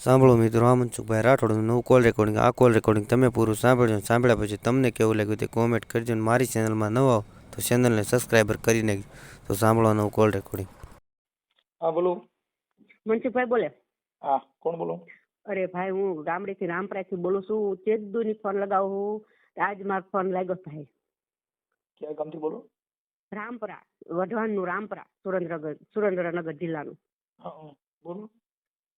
સાંભળો મિત્રો આ મનસુખભાઈ રાઠોડનું નવું કોલ રેકોર્ડિંગ આ કોલ રેકોર્ડિંગ તમે પૂરું સાંભળજો સાંભળ્યા પછી તમને કેવું લાગ્યું તે કોમેન્ટ કરજો અને મારી ચેનલમાં નવા આવો તો ચેનલને સબસ્ક્રાઈબર કરી નાખજો. તો સાંભળો નવું કોલ રેકોર્ડિંગ હા બોલો. મનસુખભાઈ બોલે. હા કોણ બોલો? અરે ભાઈ હું ગામડેથી રામપરાથી બોલું છું. ચેતદુની ફોન લગાવું છું. આજ મારો ફોન લાગ્યો ભાઈ. ક્યાં ગામથી બોલો? રામપરા વઢવાણનું રામપરા સુરેન્દ્રનગર સુરેન્દ્રનગર જિલ્લાનું. હા હા, બોલો.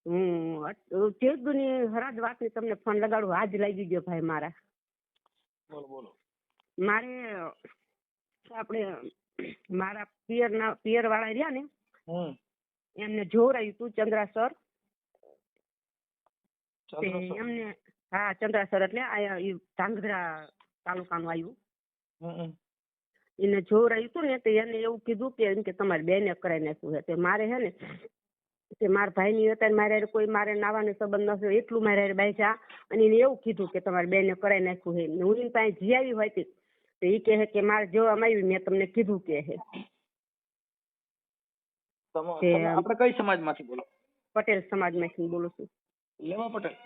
હું ચેતદુની હરાજ વાતની તમને ફોન લગાડું? આજ લાગી ગયો ભાઈ મારા. બોલો બોલો. મારે આપણે મારા પિયરના પિયર વાળા રહ્યા ને એમને જોવરાયું તું ચંદ્રા સર એમને હા ચંદ્રાસર એટલે આ ધાંગધ્રા તાલુકાનું આવ્યું. એને જોરાયું તું ને તો એને એવું કીધું કે એમ કે તમારે બેને કરાવી નાખ્યું છે. મારે હે ને તે મારા ભાઈની અત્યારે મારે હારે કોઈ મારે નાવાનો સંબંધ નથી એટલું મારે હારે બાઈજા અને એને એવું કીધું કે તમારે બેને કરાઈ નાખ્યું હે ને હું એની પાસે જી આવી હોય તે તો એ કહે કે મારે જોવામાં આવ્યું મેં તમને કીધું કે હે કે આપણે કઈ સમાજમાંથી બોલો? પટેલ સમાજમાંથી બોલું છું. લેવા પટેલ?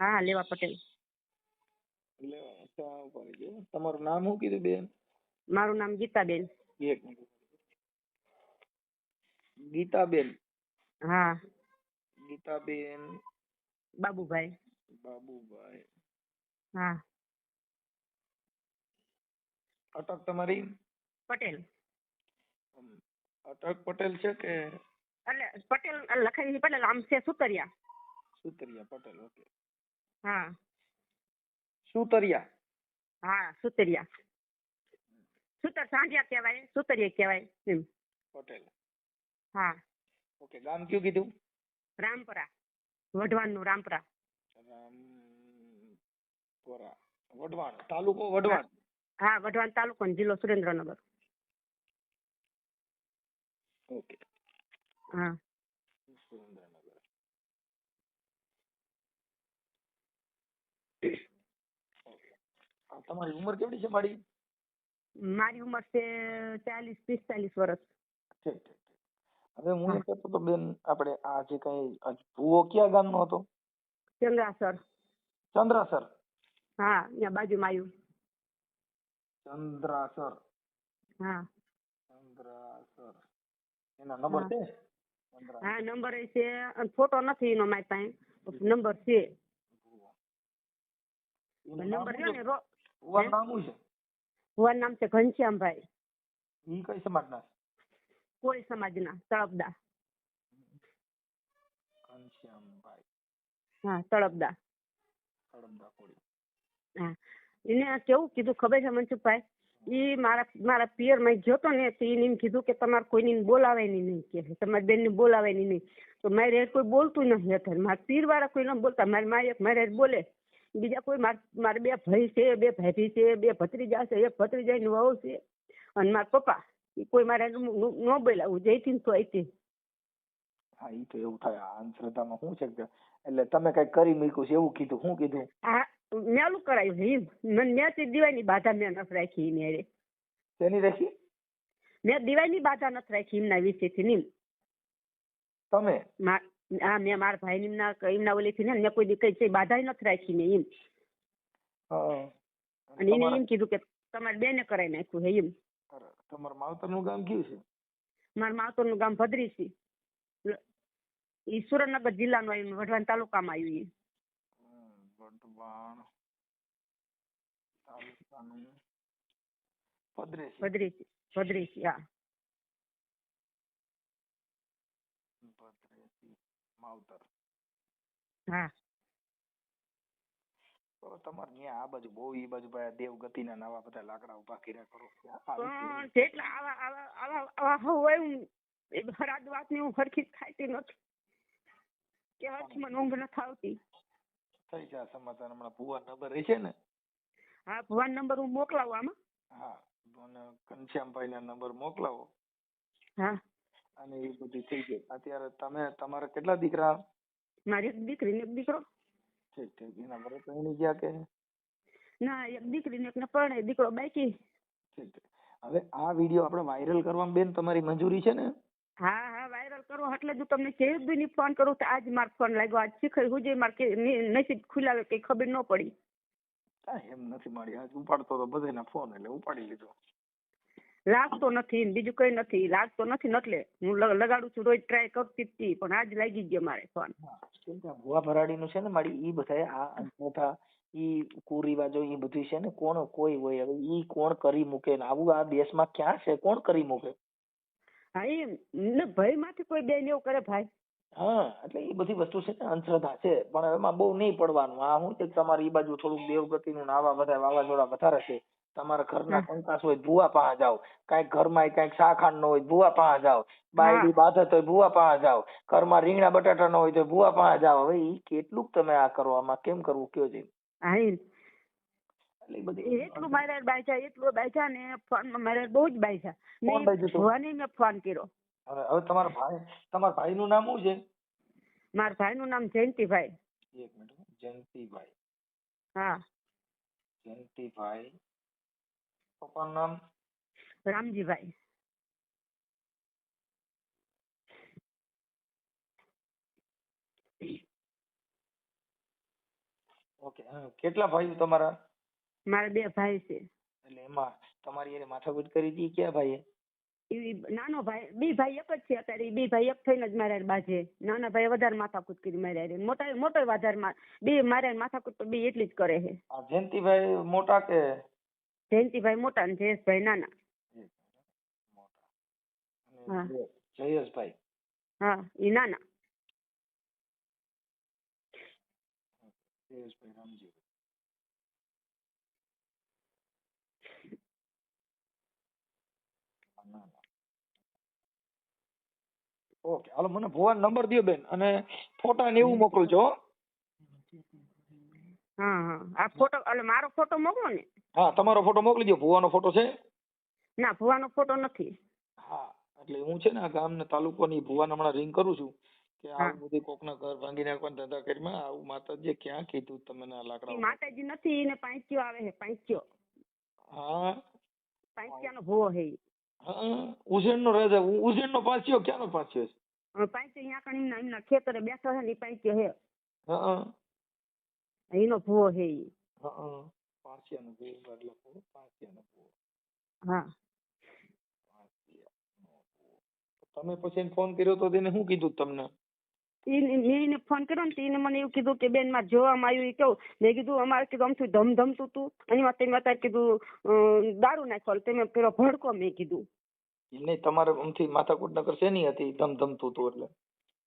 હા લેવા પટેલ. તમારું નામ શું કીધું બેન? મારું નામ ગીતાબેન. એક મિનિટ. ગીતાબેન. હા. ગીતાબેન. બાબુભાઈ. બાબુભાઈ. હા. અટક તમારી? પટેલ. અટક પટેલ છે કે? એટલે પટેલ લખાઈ પટેલ આમ છે સુતરિયા. સુતરિયા પટેલ ઓકે. હા. સુતરિયા. હા સુતરિયા. સુતર સાંજ્યા કહેવાય સુતરિયા કહેવાય પટેલ. હા. ઓકે ગામ કયું કીધું? રામપરા વઢવાણનું રામપરા. રામપરા વઢવાણ તાલુકો વઢવાણ? હા વઢવાણ તાલુકો ને જિલ્લો સુરેન્દ્રનગર. ઓકે. હા. સુરેન્દ્રનગર. તમારી ઉંમર કેવડી છે મારી? મારી ઉંમર છે ચાલીસ પિસ્તાલીસ વર્ષ. ઠીક ઠીક ઠીક. હવે હું એમ કહેતો તો બેન આપણે આ જે કઈ ભૂવો કયા ગામનો હતો? ચંદ્રાસર. ચંદ્રાસર? હા અહીંયા બાજુમાં આવ્યું ચંદ્રાસર. હા. ચંદ્રાસર. એના નંબર છે? હા નંબર છે અને ફોટો નથી એનો મારી પાસે. નંબર છે. નંબર છે? ને નામ છે ઘનશ્યામભાઈ. ઈ કઈ સમાજના કોઈ સમાજના તળપદા. હા તળપદા. હા. એને કેવું કીધું ખબર છે મનસુખભાઈ? ઈ મારા મારા પિયરમાં ગયો ને તો એને કીધું કે તમારે કોઈને બોલાવાય નહીં કે તમારી બેન ને બોલાવાય નહીં. તો મારે હારે કોઈ બોલતું નથી અત્યારે. મારા પીર વાળા કોઈ ન બોલતા. મારી મારી એક મારે બોલે. બીજા કોઈ મારે બે ભાઈ છે બે ભાભી છે બે ભત્રીજા છે એક ભત્રીજા નું વહુ છે અને મારા પપ્પા. કોઈ મારે ન બોલાવું ને તો આઈતી હા એ તો એવું થાય આ અંધશ્રદ્ધામાં શું છે કે એટલે તમે કઈ કરી મૂક્યું છે એવું કીધું શું કીધું? હા મેલું કરાયું છે મને મેં તે દિવાળીની બાધા મેં નથી રાખી એની હારે. શેની રાખી? મેં દિવાળીની બાધા નથી રાખી એમના વિશેથી નીમ તમે? હા મેં મારા ભાઈ એમના એમના ઓલીથી ને મેં કોઈ દી કઈ બાધા નથી રાખી ને એમ. અને એને એમ કીધું કે તમારે બેને કરાવી નાખ્યું હે એમ. તમારા માવતરનું ગામ કયું છે? મારા માવતરનું ગામ ભદ્રી છે. ઈ સુરેન્દ્રનગર જિલ્લાનું આવ્યું વઢવાણ તાલુકામાં આવ્યું ઈ. વઢવાણ તાલુકાનું ભદ્રેશી ભદ્રી છે હા. ભદ્રેશી માવતર. હા. તમારે ત્યાં આ બાજુ બહુ ઈ બાજુ ભાઈ દેવગતિ ના નવા બધા લાકડા ઊભા કર્યા કરો. પણ જેટલા આવા આવા આવા આવા હોય હું એ હરાદ વાતની હું હરખી ખાતી નથી. કે મને ઊંઘ નથી આવતી. થઈ જા સમાચાર. હમણાં ભુવા નંબર રહેશે ને? હા ભુવા નંબર હું મોકલાવું આમાં. હા અને ઘનશ્યામભાઈ ના નંબર મોકલાવો. હા. અને એ બધું થઈ જાય. અત્યારે તમે તમારા કેટલા દીકરા? મારી એક દીકરી ને એક દીકરો. ઠીક ઠીક એના ઘરે પરણી ગયા કે? ના એક દીકરી ને એક ને પરણે દીકરો બાકી. ઠીક હવે આ વીડિયો આપણે વાયરલ કરવામાં બેન તમારી મંજૂરી છે ને? હા હા વાયરલ કરો એટલે જ તમને કેવી બી ની ફોન કરું તો આજ મારો ફોન લાગ્યો આજ શીખર હુજે મારે કે નસીબ ખુલાવે કે ખબર ન પડી. એમ નથી મળી આજ ઉપાડતો તો બધાના ફોન એટલે ઉપાડી લીધો. લાગતો નથી બીજું કઈ નથી લાગતો નથી એટલે હું લગાડું છું રોજ ટ્રાય કરતી હતી પણ આજ લાગી ગયો મારે ફોન કેમ કે ભુવા ભરાડીનું છે ને મારી ઈ બધા આ અંધશ્રદ્ધા ઈ કુરિવાજો ઈ બધું છે ને કોણ કોઈ હોય હવે ઈ કોણ કરી મૂકે ને? આવું આ દેશમાં ક્યાં છે? કોણ કરી મૂકે? હા એ ને ભયમાંથી કોઈ બેન એવું કરે ભાઈ. હા એટલે એ બધી વસ્તુ છે ને અંધશ્રદ્ધા છે પણ એમાં બહુ નહીં પડવાનું. આ હું કે તમારી એ બાજુ થોડુંક દેવગતિનું નાવા બધા વાવાઝોડા વધારે છે તમારા ઘરના. કંકાસ હોય ભૂવા પાસે જાઓ. કાંઈક ઘરમાં કાંઈક શાખાંડ નો હોય ભૂવા પાસે જાઓ. બાયડી બાધત હોય ભુવા પાસે જાઓ. ઘરમાં રીંગણા બટાટા નો હોય તો ભુવા પાસે જાઓ. હવે ઈ કેટલું તમે આ કરો? આમાં કેમ કરવું? કયો છે? એટલે મારે બાયજા એટલું બાયજા ને ફોન મારે બહુ જ બાયજા ભવાની મેં ફોન કર્યો. હવે તમારા ભાઈ તમારા ભાઈ નું નામ શું છે? મારા ભાઈ નું નામ જયંતિભાઈ. એક મિનિટ. જયંતિભાઈ. હા. જયંતિભાઈ પપ્પાનું નામ રામજીભાઈ ઓકે કેટલા ભાઈઓ તમારા? મારા બે ભાઈ છે. એટલે એમાં તમારી એને માથાકૂટ કરી હતી ક્યાં ભાઈએ? ઈ નાનો ભાઈ બે ભાઈ એક જ છે અત્યારે. ઈ બે ભાઈ એક થઈને જ મારા હારે બાજે નાના ભાઈ વધારે માથાકૂટ કરી માર્યા હારે. મોટા મોટો વધારે મા- બે મારા હારે માથાકૂટ તો બે એટલી જ કરે છે. આ જયંતિભાઈ મોટા કે જયંતિભાઈ મોટા ને જયેશભાઈ નાના મોટા હા. અને જયેશભાઈ હા ઈ નાના જયેશભાઈ રામજી ઓકે હાલો મને ભુવાનો નંબર દ્યો બેન અને ફોટા ને એવું મોકલજો. હો. હા હા. આ ફોટો એટલે મારો ફોટો મોકલો ને? હા તમારો ફોટો મોકલી દો ભુવાનો ફોટો છે? ના ભુવાનો ફોટો નથી. હા એટલે હું છે ને આ ગામ ને તાલુકોની ભુવાને હમણાં રિંગ કરું છું કે આ બધી કોકના ઘર ભાંગી નાખવાના ધંધા કરીમાં આવું માતાજીએ ક્યાં કીધું તમે આ લાકડા માતાજી નથી એને પાંચ્યો આવે છે પાંચ્યો. હા. પાંચ્યાનો ભુવો હા ઉજ્જૈન નો રાજા ઉ- ઉજ્જૈન નો પાછ્યો ક્યાંનો પાંચ્યો છે? પાંચ્યો અહીંયા કણી એમના એમના ખેતરે બેઠો છે ને પાંચ્યો છે. હા એનો ભુવો છે હા. ભૂવો એટલે ભૂવો, પાછિયાનો હા તમે પછી એને ફોન કર્યો તો તેને શું કીધું તમને? મેં એને ફોન કર્યો ને એને મને એવું કીધું કે બેન મારે જોવામાં આવ્યું એ કેવું? મેં કીધું અમારે કીધું આમથી ધમધમતું હતું તું એમાં એની વાત કીધું દારૂ તે તમે પેલો ભડકો મેં કીધું. નહીં તમારે આમથી માથાકૂટ નગર શેની હતી ધમધમતું હતું એટલે?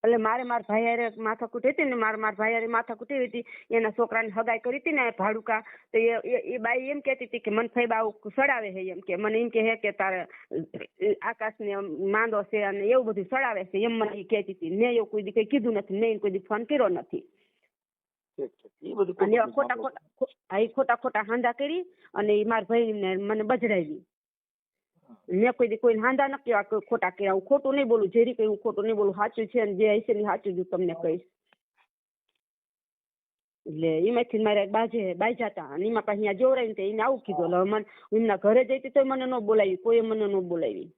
એટલે મારે મારા ભાઈ હારે માથાકૂટ હતી ને મારે મારા ભાઈ હારે માથાકૂટ એવી હતી. એના છોકરાને હગાઈ કરી હતી ને ભાડુકા. તો એ એ- બાઈ એમ કહેતી હતી કે મને ફઈબા આવું સડાવે છે એમ કે. મને એમ કે હે કે તારે આકાશને ને માંદો છે અને એવું બધું સડાવે છે એમ મને એ કહેતી હતી. મેં એવું કોઈ દી કઈ કીધું નથી. મેં કોઈ દી ફોન કર્યો નથી. ખોટું ખોટા ખોટા ખોટા હાંધા કરી અને મારા ભાઈને મને બજરાવી. મેં કોઈ દી કોઈ હાંધા ન કહેવા ખોટા કહેવા હું ખોટું નહીં બોલું જેરી હું ખોટું નહીં બોલું. સાચું છે અને જે હશે ને સાચું જ હું તમને કહીશ. એટલે એમાંથી મારે બાજે બાઈ જતા અને એમાં પાછી અહીંયા જોવરાઈને તો એને આવું કીધું. એટલે મને એમના ઘરે જઈ તો મને ન બોલાવી. કોઈ મને ન બોલાવી.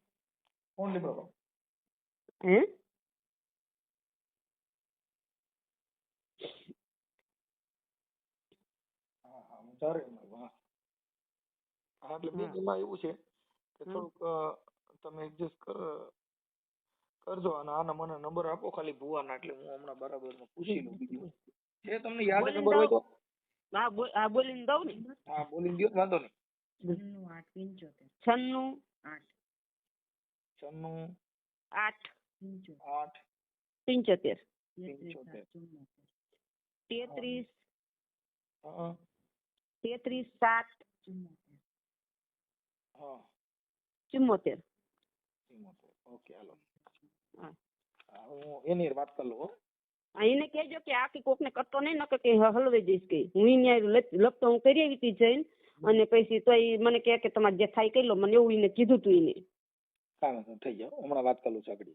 હે? હા એટલે બેન એમાં એવું છે કે હમ. થોડુંક તમે એડજસ્ટ કર કરજો અને આને મને નંબર આપો ખાલી ભુવાના એટલે હું હમણાં બરાબર પૂછી લઉં બીજું. જે તમને યાદ નંબર હોય તો. હા બોલ હા બોલીને દઉં ને? હા બોલીને દો વાંધો નહીં. છન્નું છન્નું આઠ. આઠ. પંચોતેર. પંચોતેર. તેત્રીસ તેત્રીસ સાત. હા. ચુમ્મોતેર. ઓકે હાલો હા. એની વાત કરી લઉં એને કહેજો કે આ કે કોકને કરતો નહીં નકર કે હલવાઈ જઈશ કે હું અહીંયા લપતો હું કરી આવી હતી જઈને અને પછી તો એ મને કહે કે તમારે જે થાય કહી લો મને એવું એને કીધું તું એને થઈ જાવ હમણાં વાત કરું છું આગળ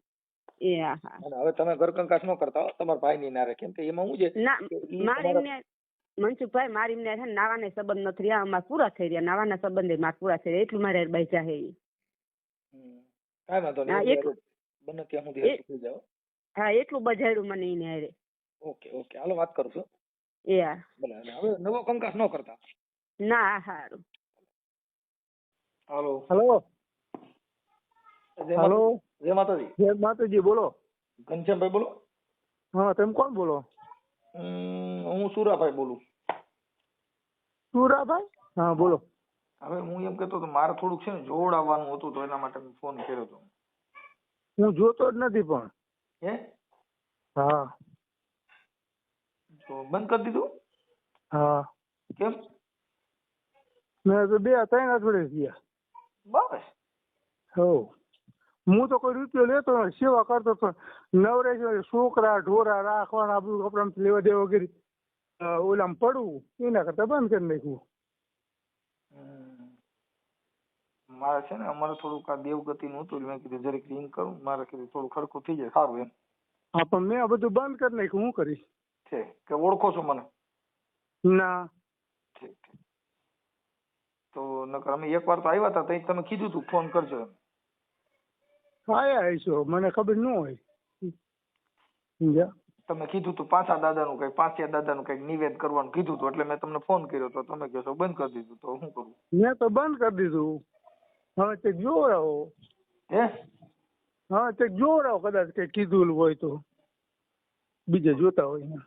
એ હા હવે તમે ઘર કંકાસ ન કરતા હો તમારા ભાઈની નારે કેમ કે એમાં હું છે ના મારે એમને મનસુખભાઈ મારી એમને ને નાવાના સંબંધ નથી રહ્યા અમારા પૂરા થઈ રહ્યા નાવાના સંબંધે મારે પૂરા થઈ રહ્યા એટલું મારે બાઈજા હે ઈ. હમ. કાંઈ વાંધો હા, નહીં બને ત્યાં સુધી એ- હરખું થઈ જાવ. હા એટલું બજાડ્યું મને એને હારે. Okay okay. હાલો વાત કરું છું. એ હા. ભલે અને હવે નવો કંકાસ ન કરતા. ના સારું હાલો. હલો. જય હલો. જય માતાજી. જય માતાજી બોલો. ઘનશ્યામભાઈ બોલો. હા તમે કોણ બોલો? હમ, હું સુરાભાઈ બોલું. સુરાભાઈ? હા બોલો. હવે હું એમ કેતો હતો મારે થોડુંક છે ને જોડ આવવાનું હતું તો એના માટે મેં ફોન કર્યો હતો. હું જોતો જ નથી પણ. હે? હા. તો બંધ કરી દીધું? હા. કેમ? મેં તો બે ત્રણ અઠવાડિયે ગયા. બસ. હો. હું તો કોઈ રૂપિયો લેતો સેવા કરતો હતો નવરે છોકરા ઢોરા રાખવાના બધું કપડા લેવા દેવા વગેરે ઓલામાં પડવું એના કરતા બંધ કરી નાખ્યું. મારે છે ને અમારે થોડુંક આ દેવગતિ નું હતું એટલે મેં કીધું જરીક રિંગ કરું મારે કીધું થોડું ખરખું થઈ જાય સારું એમ. હા પણ મેં આ બધું બંધ કરી નાખ્યું હું કરીશ? છે કે ઓળખો છો મને? ના. ઠીક ઠીક. તો નકર અમે એક વાર તો આવ્યા હતા ત્યાં તમે કીધું તું ફોન કરજો એમ. આયા હશો મને ખબર ન હોય. સમજ્યા? તમે કીધું તું પાછા દાદાનું કઈ પાછા દાદાનું કંઈક નિવેદ કરવાનું કીધું હતું એટલે મેં તમને ફોન કર્યો તો તમે કહો છો બંધ કરી દીધું તો શું કરું? મેં તો બંધ કરી દીધું. હવે તે જોવડાવો હે? હા તે જોવડાવો કદાચ કઈ કીધું હોય તો. બીજે જોતા હોય ને.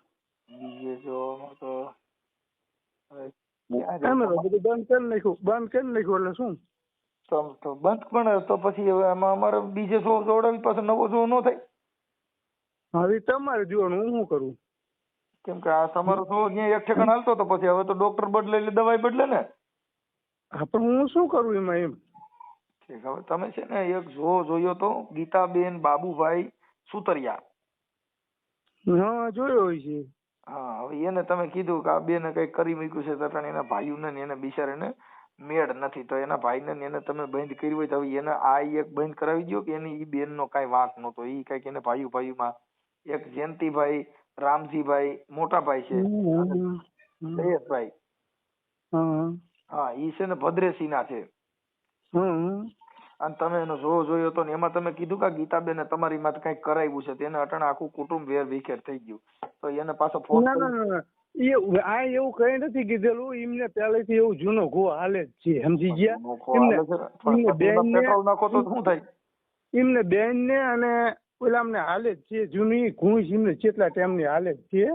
બીજે જો તો જવું? તો બધું બંધ કરી નાખ્યું બંધ કરી નાખ્યું એટલે શું? તો તો બંધ પણ તો પછી હવે આમાં અમારે બીજે શો જોડાવી પાસે નવો શો ન થાય? હવે તમારે જોવાનું હું શું કરું? કેમ કે આ તમારો શો અહીંયા એક ઠેકાણ હાલતો તો પછી હવે તો ડોક્ટર બદલે એટલે દવાઈ બદલે ને? હા પણ હું શું કરું એમાં એમ? ઠીક હવે તમે છે ને એક જો જોયો તો ગીતાબેન બાબુભાઈ સુતરિયા. હા જોયો હોય છે. હા હવે એને તમે કીધું કે આ બેને કઈ કરી મૂક્યું છે તટાણે એના ભાઈઓને ને એને બિચારાને મેળ નથી તો એના ભાઈને ને એને તમે બંધ કર્યું હોય તો હવે એને આ એક બંધ કરાવી દો કે એની ઈ બેનનો કાંઈ વાંક નહોતો ઈ કંઈક એને ભાઈઓ ભાઈઓમાં એક જયંતિભાઈ રામજીભાઈ મોટાભાઈ છે. જયેશભાઈ હા ઈ છે ને ભદ્રેશીના છે. અને તમે એનો જો જોયો તો ને એમાં તમે કીધું કે ગીતાબેન તમારી માં કંઈક કરાવ્યું છે તેને અટણ આખું કુટુંબ વેર વિખેર થઈ ગયું. તો એને પાછો ફોન ના ના ના ના. એ આ એવું કઈ નથી કીધેલું. એમને પહેલેથી એવું જૂનો ગો હાલે જ છે સમજી ગયા? એમને બેન નાખો તો શું થાય? એમને બેન ને અને ઓલા અમને હાલે છે. જૂની ઘૂંસ એમને કેટલા ટાઈમની હાલે છે.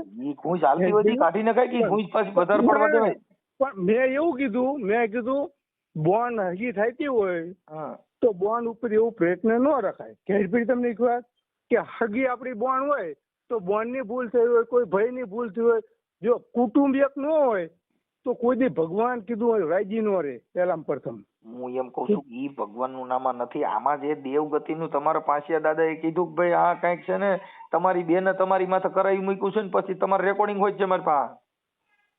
ઘૂંસ હાલતી બધી કાઢી નખાય કે ઘૂંસ પાછી વધારે પડવા દેવાય પણ મેં એવું કીધું મેં કીધું બોન્ડ હજી થતી હોય તો બોન ઉપર એવું પ્રયત્ન ન રખાય. ઘેરભીર તમને એક વાત કે હગી આપણી બોન્ડ હોય તો બોન્ડની ભૂલ થઈ હોય કોઈ ભયની ભૂલ થઈ હોય જો કુટુંબ એક ન હોય તો કોઈ દી ભગવાન કીધું હોય રાજી નો રહે પેલા પ્રથમ. હું એમ કઉ છું ઈ ઈ ભગવાનનું નામ નથી. આમાં જે દેવગતિનું તમારા પાંચિયા દાદાએ કીધું કે ભાઈ આ કંઈક છે ને તમારી બેને તમારી માથે કરાવી મૂક્યું છે ને પછી તમારે રેકોર્ડિંગ હોય છે મારી પાસે.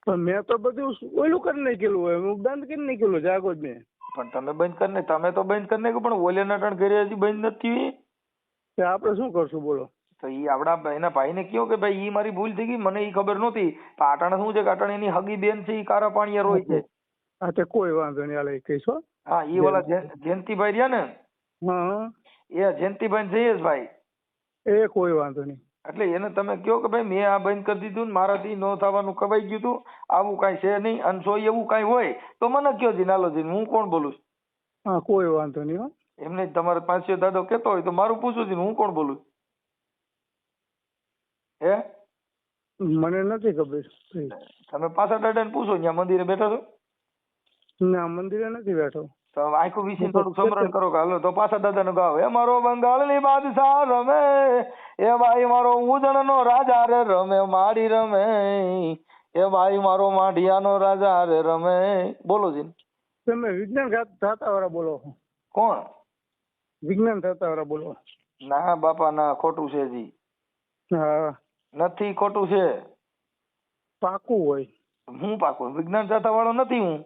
પણ મેં તો બધું ઓલું કરી નાખેલું હોય હું બંધ કરી નાખેલું જાગો જ મેં. પણ તમે બંધ કરી ને તમે તો બંધ કરી નાખ્યું પણ ઓલે નટણ ઘરે હજી બંધ નથી તે આપણે શું કરશું બોલો? તો ઈ આપડા એના ભાઈને કયો કે ભાઈ ઈ મારી ભૂલ થઈ ગઈ મને ઈ ખબર નહોતી. પાટણ શું છે કે આટાણે એની હગી બેન છે ઈ કારા પાણીએ રોય છે. હા તે કોઈ વાંધો નહીં હાલે કહીશો હા ઈ ઓલા જય- જયંતિભાઈ રહ્યા ને? હા. એ જયંતિભાઈ જયેશભાઈ. એ કોઈ વાંધો નહીં. એટલે એને તમે કયો કે ભાઈ મેં આ બંધ કરી દીધું ને મારાથી ન થવાનું કવાઈ ગયું હતું આવું કાંઈ છે નહીં અને જો એવું કાંઈ હોય તો મને કયો જી નાલો જી હું કોણ બોલું છું? હા કોઈ વાંધો નહીં હો. એમને તમારે પાંચસો દાદો કહેતો હોય તો મારું પૂછું છું હું કોણ બોલું હે? મને નથી ખબર. તમે પાછા દાદાને પૂછો ત્યાં મંદિરે બેઠા છો? ના મંદિરે નથી બેઠો. તો આખું વિશે થોડું સમરણ કરો કે હાલો તો પાછા દાદાનું ગાવ. એ મારો બંગાળની બાદશાહ રમે. એ ભાઈ મારો ઉજણનો રાજા રે રમે માડી રમે. એ ભાઈ મારો માઢિયાનો રાજા રે રમે. બોલો જી તમે વિજ્ઞાન થતા વાળા બોલો કોણ? વિજ્ઞાન થતા વાળા બોલો ના બાપા ના ખોટું છે જી. હા. નથી ખોટું છે. પાકું હોય. હું પાકું? વિજ્ઞાન જાતા વાળો નથી હું.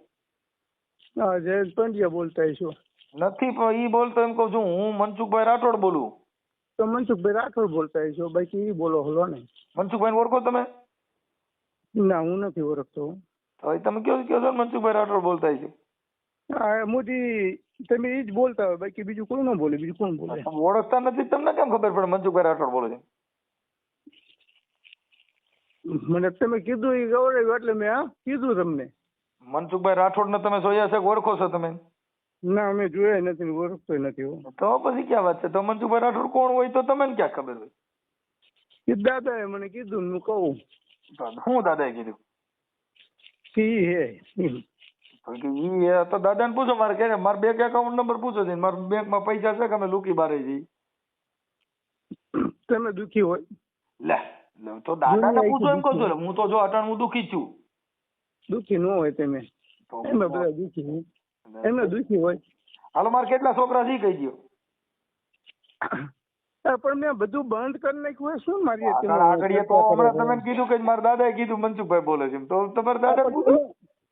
હા જયેશ પંડ્યા બોલતા છો નથી પણ ઈ બોલતો એમ કહું છું હું મનસુખભાઈ રાઠોડ બોલું. તો મનસુખભાઈ રાઠોડ બોલતા છો બાકી ઈ બોલો હલો ને. મનસુખભાઈ ઓળખો તમે? ના હું નથી ઓળખતો. તો તમે કયો કયો છો મનસુખભાઈ રાઠોડ બોલતા છો મોદી તમે એ જ બોલતા હોય બાકી બીજું કોઈ ન બોલે બીજું કોણ બોલે? ઓળખતા નથી તમને કેમ ખબર પડે મનસુખભાઈ રાઠોડ બોલે છે? મને તમે કીધું એ ગૌરવ એટલે મેં કીધું તમને. મનસુખભાઈ રાઠોડને તમે જોયા છે ઓળખો છો તમે? ના અમે જોયા નથી ઓળખતો નથી તો પછી ક્યાં વાત છે? તો મનસુખભાઈ રાઠોડ કોણ હોય તો તમને ક્યાં ખબર હોય? એ દાદાએ મને કીધું ને હું કહું. હું દાદાએ કીધું? ઈ હે તો કે ઈ હે તો દાદાને પૂછો મારે કે મારે બેંક એકાઉન્ટ નંબર પૂછો છે મારા બેંકમાં પૈસા છે કે અમે લુકી બારે જઈ તમે દુખી હોય. લે તો તો દાદાને પૂછો એમ કહું છું હું તો જો અટણ હું દુખી છું. દુખી ન હોય તમે. એમાં બધા દુખી હોય. એમને દુખી. હોય. હાલો મારે કેટલા છોકરા છે કહી દો પણ મેં બધું બંધ કરી નાખ્યું શું મારી આગળ તો હમણાં તમે કીધું કે મારા દાદાએ કીધું મનસુખભાઈ બોલે છે તો તમારા દાદા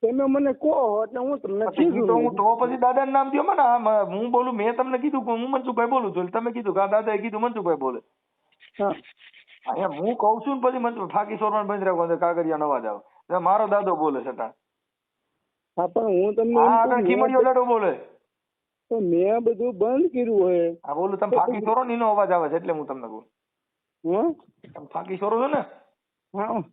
તમે મને કહો એટલે હું તમને કીધું તો હું તો પછી દાદાનું નામ દો મને. હું બોલું મેં તમને કીધું કે હું મનસુખભાઈ બોલું છું તમે કીધું કે દાદાએ કીધું મનસુખભાઈ બોલે. હા. અહીંયા હું કહું છું ને પછી મનસુખ ફાકી સોરવાન બંધ રાખો એટલે નવા જાવ મારો દાદો બોલે છતાં હા પણ હું તમને આ આગળ ખીમડીયો દાડો બોલે. તો મેં બધું બંધ કર્યું હોય. આ બોલું તમે ફાકી સોરો ને એનો અવાજ આવે છે એટલે હું તમને કહું હા? તમે ફાકી સોરો છો ને? હા.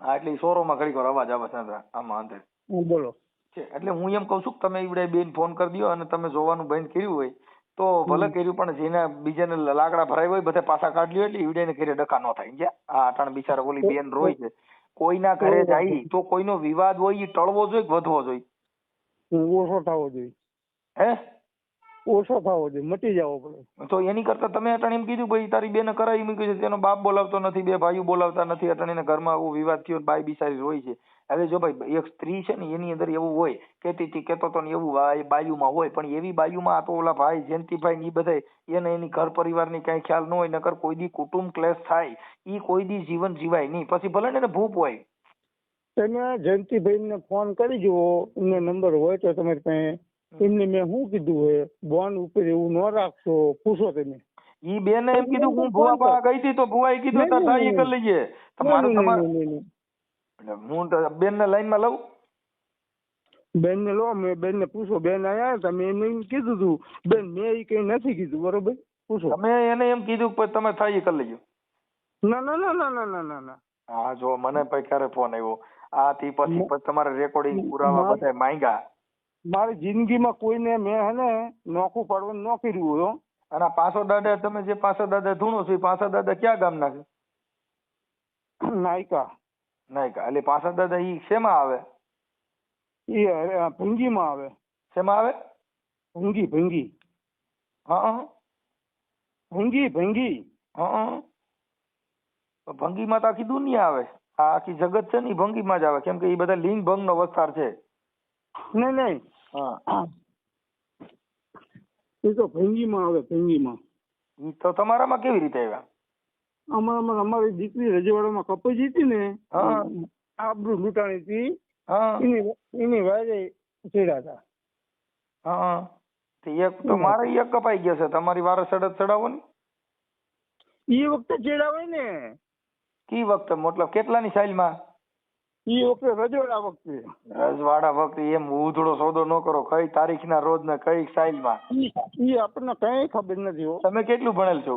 હા એટલે ઈ સોરોમાં ઘડીક વાર અવાજ આવે છે આમાં અંદર. હું બોલો. એટલે હું એમ કઉ છું કે તમે ઈવડે બેન ફોન કરી દો અને તમે જોવાનું બંધ કર્યું હોય તો ભલે કર્યું પણ જેને બીજાને લાકડા ભરાય હોય બધા પાછા કાઢી લ્યો એટલે ઈવડે ને ઘરે ડખા ન થાય. આ અટાણ બિચારા ઓલી બેન રોય છે. કોઈના ઘરે જાય તો કોઈનો વિવાદ હોય એ ટળવો જોઈએ કે વધવો જોઈએ? ઓછો થવો જોઈએ. હે? ઓછો થવો જોઈએ મટી જવો પડે. તો એની કરતા તમે અટાણી એમ કીધું ભાઈ તારી બેને કરાવી મૂક્યું છે તેનો બાપ બોલાવતો નથી બે ભાઈઓ બોલાવતા નથી અટાણીને ઘરમાં આવો વિવાદ થયો બાય બાઈ બિચારી રોય છે. હવે જો ભાઈ એક સ્ત્રી છે ને એની અંદર એવું હોય કેતી કેતો તો ને એવું બાયુમાં હોય પણ એવી બાયુમાં આ તો ઓલા ભાઈ જયંતિભાઈ ને એ બધા એને એની ઘર પરિવારની કઈ ખ્યાલ ન હોય નકર કોઈ દી કુટુંબ ક્લેશ થાય ઈ કોઈ દી જીવન જીવાય નહીં. પછી ભલે ને ભૂપ હોય. તમે જયંતિભાઈ ને ફોન કરી જુઓ એમનો નંબર હોય તો તમે પાસે. એમને મેં શું કીધું હોય? બોન્ડ ઉપર એવું ન રાખશો પૂછો તમે ઈ બેને એમ કીધું હું ભુવા ગઈ હતી તો ભુવાએ કીધું તાર. કરી લઈએ. તમારું તમારું એટલે હું તો બેનને લાઈનમાં લઉં બેનને લો મેં બેનને પૂછો. બેન આયા તમે એમને કીધું હતું બેન મેં એ કઈ નથી કીધું બરોબર? પૂછો. તમે એને એમ કીધું કે તમે થાય કરી લેજો. ના ના ના ના ના ના ના. હા જો મને પછી ક્યારે ફોન આવ્યો? આ થી પછી તમારે રેકોર્ડિંગ પુરાવા બધા માંગ્યા. મારી જિંદગીમાં કોઈને મેં હે ને નોખું પાડવાનું ન કર્યું હો. અને પાછો દાદા તમે જે પાછો દાદા ધૂણો છો એ પાછા દાદા ક્યાં ગામના છે? નાયકા. નહીં કા એટલે પાછા દાદા ઈ શેમાં આવે એ ભંગીમાં આવે શેમાં આવે ભંગી ભંગી હા હા ભંગી ભંગી હા તો ભંગીમાં તો આખી દુનિયા આવે આ આખી જગત છે ને ઈ ભંગીમાં જ આવે કેમ કે એ બધા લિંગ ભંગ નો વસ્તાર છે. નહીં નહીં. હા. એ તો ભંગીમાં આવે ભંગીમાં. ઈ તો તમારામાં કેવી રીતે આવ્યા? અમારા અમારી દીકરી રજવાડામાં કપાઈ હતી ને હા. આબરૂ લૂંટાણી હતી. એની વાયરે ચડ્યા હતા. હા એક તો મારે એક કપાઈ ગયો છે. તમારી વારે સડત ચડાવો ને. એ વખતે ચડાવે ને. કી વખતે? મતલબ કેટલાની સાઈલમાં? એ વખતે રજવાડા વખતે. રજવાડા વખતે એમ ઉધડો સોદો ન કરો. કઈ તારીખના રોજ ને કઈ સાઇલમાં એ આપણને કઈ ખબર નથી તમે કેટલું ભણેલ છો?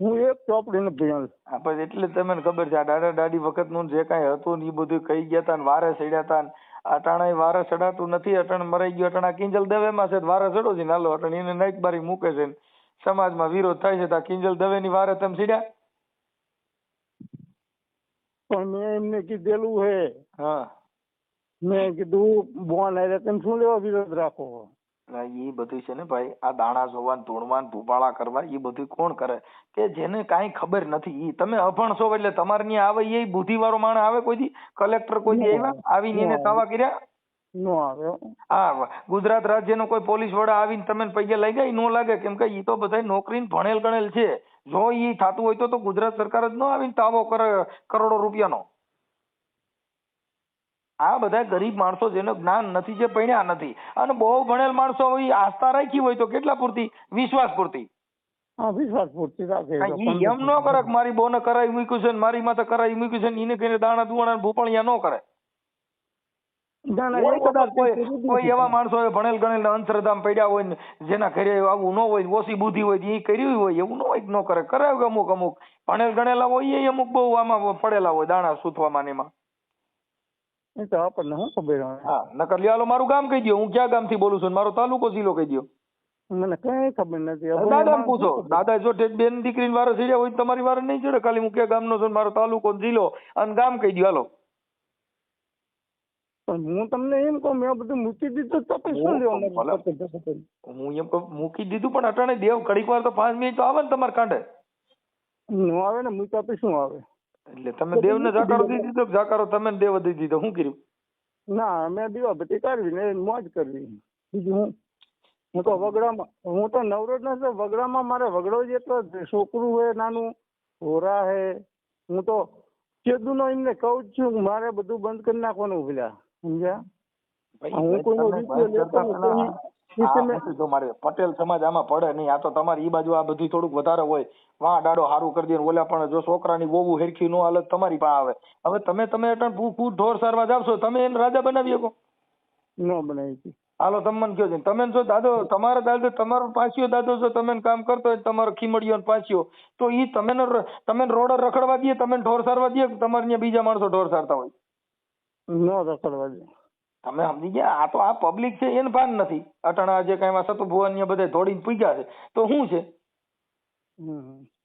હું એક ચોપડી ને ભણેલ પણ એટલે તમને ખબર છે આ દાદા દાદી વખતનું જે કાંઈ હતું ને એ બધું કહી ગયા તા ને વારે ચડ્યા તા ને અટાણે વારે ચડાતું નથી અટણ મરાઈ ગયો અટાણા કિંજલ દવેમાં છે તો વારે ચડો છે નાલો અટણ એને નાઈક બારી મૂકે છે ને સમાજમાં વિરોધ થાય છે તો આ કિંજલ દવેની વારે તમે સીડ્યા? પણ મેં એમને કીધેલું હે. હા. મેં કીધું બોન આરે તમે શું લેવા વિરોધ રાખો ઈ બધું છે ને ભાઈ આ દાણા જોવા ને ધૂણવા કરવા એ બધું કોણ કરે? કે જેને કાંઈ ખબર નથી ઈ તમે અભણ છો એટલે તમારે ત્યાં આવે એ બુદ્ધિવાળો માણસ આવે કોઈ કલેક્ટર કોઈ આવ્યા? આવીને એને તાવા કર્યા? નો આવે. હા ગુજરાત રાજ્યનો કોઈ પોલીસ વડા આવીને તમે પૈયે લઈ ગયા? નો લાગે? કેમ કે ઈ તો બધા નોકરી ભણેલ ગણેલ છે. જો ઈ થતું હોય તો તો ગુજરાત સરકાર જ ન આવીને તાવો કરે કરોડો રૂપિયાનો. આ બધા ગરીબ માણસો જેનો જ્ઞાન નથી જે ભણ્યા નથી. અને બહુ ભણેલ માણસો હોય આસ્થા રાખી હોય તો કેટલા પૂરતી? વિશ્વાસ પૂરતી. વિશ્વાસ પૂર્તિ રાખે એમ ન કરે મારી બોને કરાવી મૂક્યું છે મારી માથે કરાવી મૂક્યું છે એને કહીને દાણા દુવાણા ભૂપણિયા ન કરે કોઈ એવા માણસો ભણેલ ગણેલ ને અંતરધામ પડ્યા હોય ને જેના ઘરે આવું ન હોય ઓછી બુદ્ધિ હોય એ ઈ કર્યું હોય એવું ન હોય ન કરે કરાવે અમુક અમુક. ભણેલ ગણેલા હોય એ અમુક બહુ આમાં પડેલા હોય દાણા સૂથવામાં ને એમાં. એ તો આપણને શું ખબર હા નકર લ્યો હાલો મારું ગામ કહી દો હું ક્યાં ગામથી બોલું છું ને મારો તાલુકો જિલ્લો કહી દો મને કઈ ખબર નથી. દાદાને પૂછો. દાદા જો બેન દીકરીને વારો ચડ્યા હોય તો તમારી વારો નહીં ચડે? ખાલી હું ક્યાં ગામનો છું ને મારો તાલુકો ને જિલ્લો અને ગામ કહી દો હાલો. પણ હું તમને એમ કહું મેં બધું મૂકી દીધું તો પછી શું લેવા ભલે. મારે પતે પતે? હું એમ કહું મૂકી દીધું પણ અટાણે દેવ ઘડીક વાર તો પાંચ મિનિટ તો આવે ને તમારે કાંઠે નો આવે ને મૂકી આપી શું આવે? એટલે તમે દેવને જાકારો દઈ દીધો કે જાકારો તમે દેવ દઈ દીધો? શું કર્યું? ના અમે દીવાબત્તી કરવી ને મોજ કરવી. બીજું હું? હું તો વગડામાં હું તો નવરો જ નથી વગડામાં મારે વગડો જ એટલો છોકરું હે નાનું હોરા હે. હું તો કેદુનો એમને કહું છું મારે બધું બંધ કરી નાખવાનું પેલા સમજ્યા? પટેલ સમાજ આમાં પડે નહીં. આ તો તમારી ઈ બાજુ આ બધું થોડુંક વધારે હોય. વાં ડાડો સારું કરી દે ઓલા પણ જો છોકરાની વહુ હેરખી નો હાલત તમારી પાસે આવે. હવે તમે તમે અટાણે ભૂખ ઢોર સારવા જાવશો તમે એને રાજા બનાવી શકો. ન બનાવી. હાલો તમે મને કહો તમે જો દાદો તમારા દાદો તમારો પાછીઓ દાદો જો તમે કામ કરતો હોય તમારો ખીમડીઓ પાછીઓ તો ઈ તમે તમે રોડ રખડવા દે તમે ઢોર સારવા દે તમારે ત્યાં બીજા માણસો ઢોર સારતા હોય? ન રખડવા દે. તમે સમજી ગયા? આ તો આ પબ્લિક છે એને ભાન નથી. અટાણા જે કઈ સતુ ભુવન ને બધા દોડીને પૂગ્યા છે તો શું છે?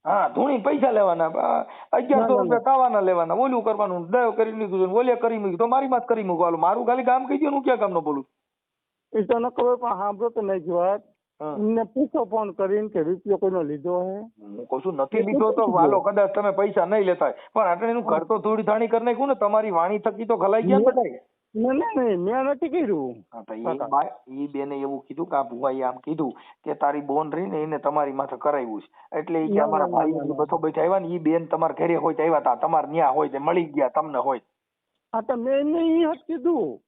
હા ધૂણી પૈસા લેવાના અગિયારસો રૂપિયા કાવાના લેવાના. ઓલું કરવાનું દયો કરી મૂક્યું છે ઓલે કરી મૂક્યું. તો મારી વાત કરી મૂકવાનું મારું ખાલી કામ કહી દો હું ક્યાં કામ બોલું? એ તો ન ખબર પણ સાંભળો તો નહીં વાત. એમને પૂછો ફોન કરીને કે રૂપિયો કોઈનો લીધો હે? હું કહું છું નથી લીધો તો વાલો કદાચ તમે પૈસા નહીં લેતા પણ આટલે એનું ઘર તો થોડી ધાણી કરી નાખ્યું ને તમારી વાણી થકી તો ખલાઈ ગયા ને. નહીં મેં નથી કર્યું હા, તો ઈ બા- ઈ બેને એવું કીધું કે આ આમ કીધું કે તારી બોન રહી ને એને તમારી માથે કરાવ્યું છે એટલે ઈ કે અમારા ના, ના, ભાઈ ના. બધો આવ્યા ને ઈ બેન તમારા ઘરે હોય તો આવ્યા હતા તમારે ન્યા હોય તે મળી ગયા તમને હોય હા તો મેં એમને હોત કીધું.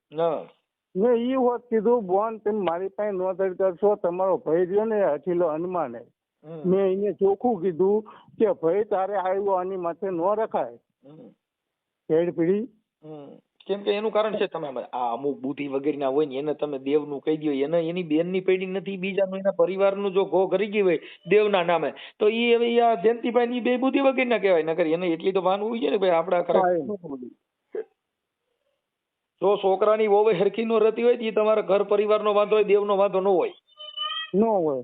મેં હોત કીધું બોન તમે મારી પાસે નોંધણી કરશો તમારો ભાઈ રહ્યો ને હઠીલો હનુમાને. મેં એને ચોખ્ખું કીધું કે ભાઈ તારે આવ્યો આની માથે ન રખાય હેડ હમ. કેમ કે એનું કારણ છે તમે આ અમુક બુદ્ધિ વગેરેના હોય ને એને તમે દેવનું કહી દો એને એની બેનની પેઢી નથી બીજાનું એના પરિવારનું જો ઘો કરી ગઈ હોય દેવના નામે તો એ હવે આ જયંતિભાઈ ની બે બુદ્ધિ વગેરેના કહેવાય નકર એને એટલી તો ભાન હોવી છે ને ભાઈ આપડા ખરા જો છોકરાની વોવે હરખી નો રહેતી હોય તો તમારા ઘર પરિવારનો વાંધો હોય દેવનો વાંધો ન હોય. ન હોય.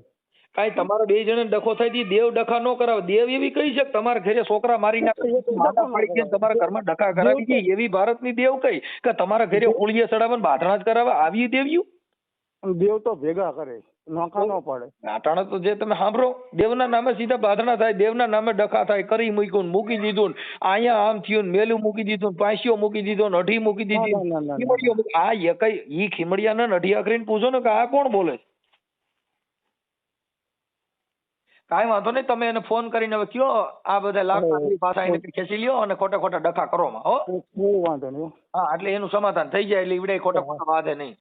કાંઈ તમારા બે જણ ડખો થાય દેવ ડખા ન કરાવે. દેવ એવી કઈ છે તમારા ઘરે છોકરા મારી નાખે. પાડી ગયા તમારા ઘરમાં ડખા કરાવી એવી ભારતની દેવ કઈ કે તમારા ઘરે હોળીએ ચડાવે બાધણા જ કરાવે આવી દેવ્યું દેવ તો ભેગા કરે નોખા ન પડે. નાટાણા તો જે તમે સાંભળો દેવના નામે સીધા બાધણા થાય દેવના નામે ડખા થાય કરી મૂક્યું મૂકી દીધું અહીંયા આમ થયું મેલું મૂકી દીધું પાંસીઓ મૂકી દીધો ને અઢી મૂકી દીધી આ એકઈ ઈ ખીમડિયા ને અઢી આખરી પૂછો ને કે આ કોણ બોલે છે? કાંઈ વાંધો નહીં તમે એને ફોન કરીને હવે કયો આ બધા લાખ પાછા એને ખેંચી લ્યો અને ખોટા ખોટા ડખા કરો માં હો. કોઈ વાંધો નહીં. હા એટલે એનું સમાધાન થઈ જાય એટલે ઈવડે ખોટા ખોટા વાંધે નહીં.